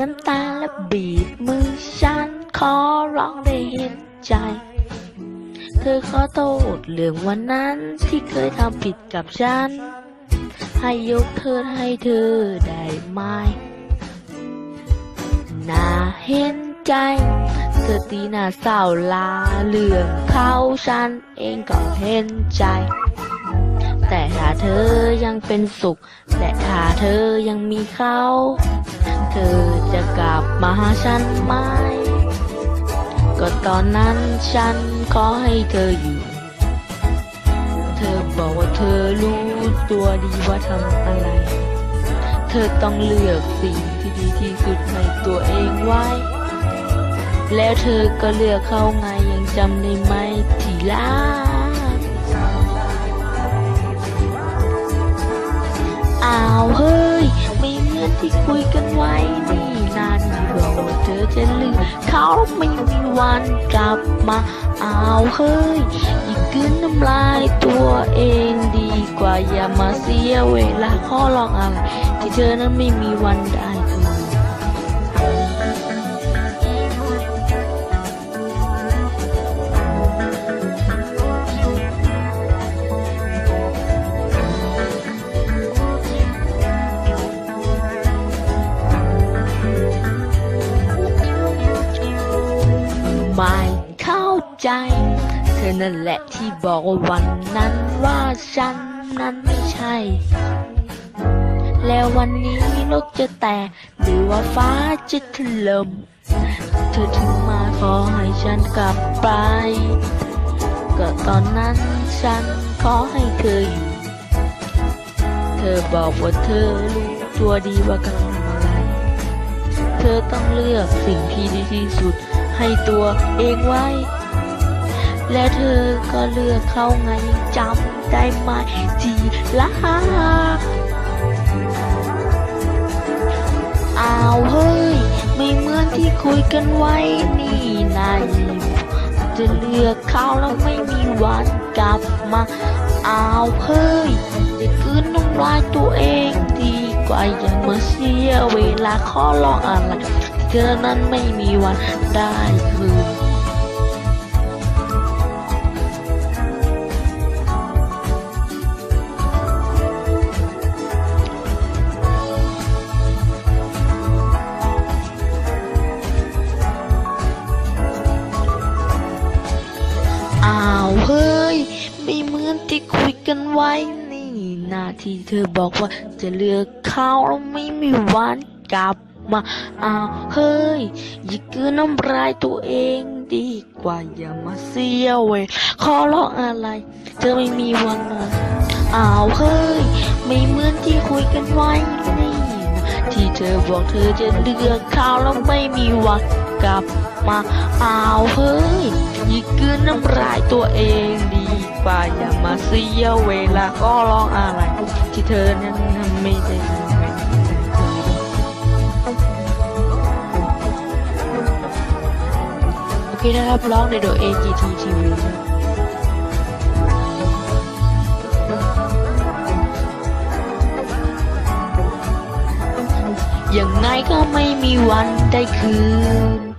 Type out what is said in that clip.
น้ำตาและบีบมือฉันขอร้องได้เห็นใจ เธอขอโทษเรื่องวันนั้นที่เคยทำผิดกับฉัน ให้ยกเธอให้เธอได้ไหมน่าเห็นใจ เธอตีหน้าเศร้าลาเรื่องเขาฉันเองก็เห็นใจ แต่ถ้าเธอยังเป็นสุข และถ้าเธอยังมีเขา เธอจะกลับมาหาฉันไหม ก็ตอนนั้นฉันขอให้เธออยู่ เธอบอกว่าเธอรู้ตัวดีว่าทำอะไร เธอต้องเลือกสิ่งที่ดีที่สุดให้ตัวเองไว้ แล้วเธอก็เลือกเขาไงยังจำได้ไหมทีล่า อ้าวเฮ้ยไม่เหมือนที่คุยกันไว้นี่นาที่บอกว่าเธอจะลืมเขาไม่มีวันกลับมาอ้าวเฮ้ยอย่ากืนน้ำลายตัวเองดีกว่าอย่ามาเสียเวลาข้อลองอะไรที่เธอนั้นไม่มีวันได้ ไม่เข้าใจ เธอนั่นแหละที่บอกว่าวันนั้นว่าฉันนั้นไม่ใช่ แล้ววันนี้โลกจะแตกหรือว่าฟ้าจะถล่มเธอถึงมาขอให้ฉันกลับไป ก็ตอนนั้นฉันขอให้เธออยู่ เธอบอกว่าเธอรู้ตัวดีว่ากำลังทำอะไร เธอต้องเลือกสิ่งที่ดีที่สุด ให้ตัวเองไว้ และเธอก็เลือกเขาไงจำได้ไหมทีละอ้าวเฮ้ย ไม่เหมือนที่คุยกันไว้นี่นายจะเลือกเขาแล้วไม่มีวันกลับมาอ้าวเฮ้ยจะคืนน้ำลายตัวเองดีกว่าอย่ามาเสียเวลาขอลองอะไร เธอนั้นไม่มีวันได้คืนอ้าวเฮ้ย ไม่เหมือนที่คุยกันไว้นี่นาที่เธอบอกว่าจะเลือกเขาแล้วไม่มีวันกลับ มา อ้าวเฮ้ยอย่ากืนน้ำลายตัวเองดีกว่าอย่ามาเสียเวลาขอร้องอะไร เธอไม่มีวันนั้นอ้าวเฮ้ย ไม่เหมือนที่คุยกันไว้นี่ที่เธอบอกเธอจะเลือกเขาแล้วไม่มีวันกลับมาอ้าวเฮ้ยอย่ากืนน้ำลายตัวเองดีกว่าอย่ามาเสียเวลาก็ร้องอะไร ที่เธอนั้นไม่ได้ โอเคนะครับร้องในโดย AGT TV ยังไงก็ไม่มีวันได้คืน